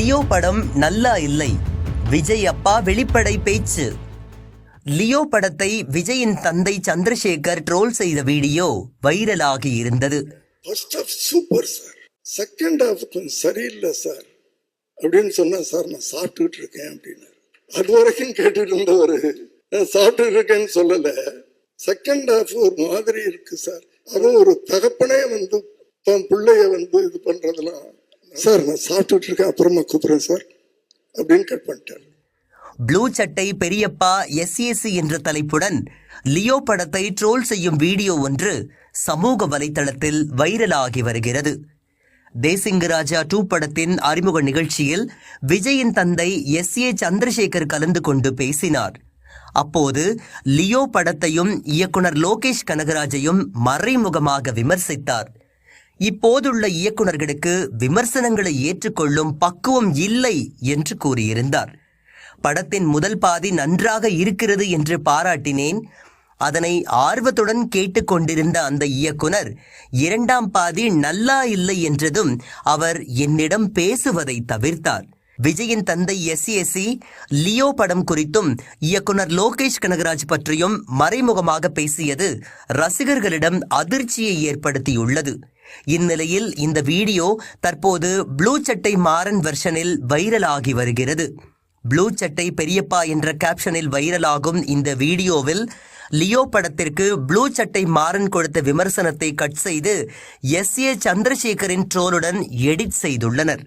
Leo படம் நல்லா இல்லை. விஜய் அப்பா வெளிப்படை பேச்சு. லியோ படத்தை விஜயின் தந்தை சந்திரசேகர் ட்ரோல் செய்த வீடியோ வைரலாகி இருந்தது. First half super sir second half கொஞ்சம் சரியில்லை சார் அப்படின்னு சொன்னா சார் நான் சாப்பிட்டுக்கிட்டு இருக்கேன் அப்படின்னு அது வரைக்கும் கேட்டுட்டு இருந்தவர் நான் சாப்பிட்டுட்டு இருக்கேன்னு சொல்லலை. செகண்ட் ஹாஃப் ஒரு மாதிரி இருக்கு சார் அதுவும் ஒரு தகப்பனே வந்து தன் சார் நான் சாப்பிட்டுட்டு இருக்கேன் அப்புறமா கூப்பிடுறேன் சார். அப்படின்னு கட் பண்ணிட்டார். ப்ளூ சட்டை பெரியப்பா எஸ்ஏசி என்ற தலைப்புடன் லியோ படத்தை ட்ரோல் செய்யும் வீடியோ ஒன்று சமூக வலைதளத்தில் வைரலாகி வருகிறது. தேசிங்க ராஜா டூ படத்தின் அறிமுக நிகழ்ச்சியில் விஜயின் தந்தை எஸ் ஏ சந்திரசேகர் கலந்து கொண்டு பேசினார். அப்போது லியோ படத்தையும் இயக்குனர் லோகேஷ் கனகராஜையும் மறைமுகமாக விமர்சித்தார். இப்போதுள்ள இயக்குனர்களுக்கு விமர்சனங்களை ஏற்றுக்கொள்ளும் பக்குவம் இல்லை என்று கூறியிருந்தார். படத்தின் முதல் பாதி நன்றாக இருக்கிறது என்று பாராட்டினேன். அதனை ஆர்வத்துடன் கேட்டுக்கொண்டிருந்த அந்த இயக்குனர் இரண்டாம் பாதி நல்லா இல்லை என்றதும் அவர் என்னிடம் பேசுவதை தவிர்த்தார். விஜயின் தந்தை எஸ்ஏசி லியோ படம் குறித்தும் இயக்குனர் லோகேஷ் கனகராஜ் பற்றியும் மறைமுகமாக பேசியது ரசிகர்களிடம் அதிர்ச்சியை ஏற்படுத்தியுள்ளது. இந்நிலையில் இந்த வீடியோ தற்போது ப்ளூ சட்டை மாறன் வெர்ஷனில் வைரலாகி வருகிறது. ப்ளூ சட்டை பெரியப்பா என்ற கேப்ஷனில் வைரலாகும் இந்த வீடியோவில் லியோ படத்திற்கு ப்ளூ சட்டை மாறன் கொடுத்த விமர்சனத்தை கட் செய்து எஸ் ஏ சந்திரசேகரின் ட்ரோலுடன் எடிட் செய்துள்ளனர்.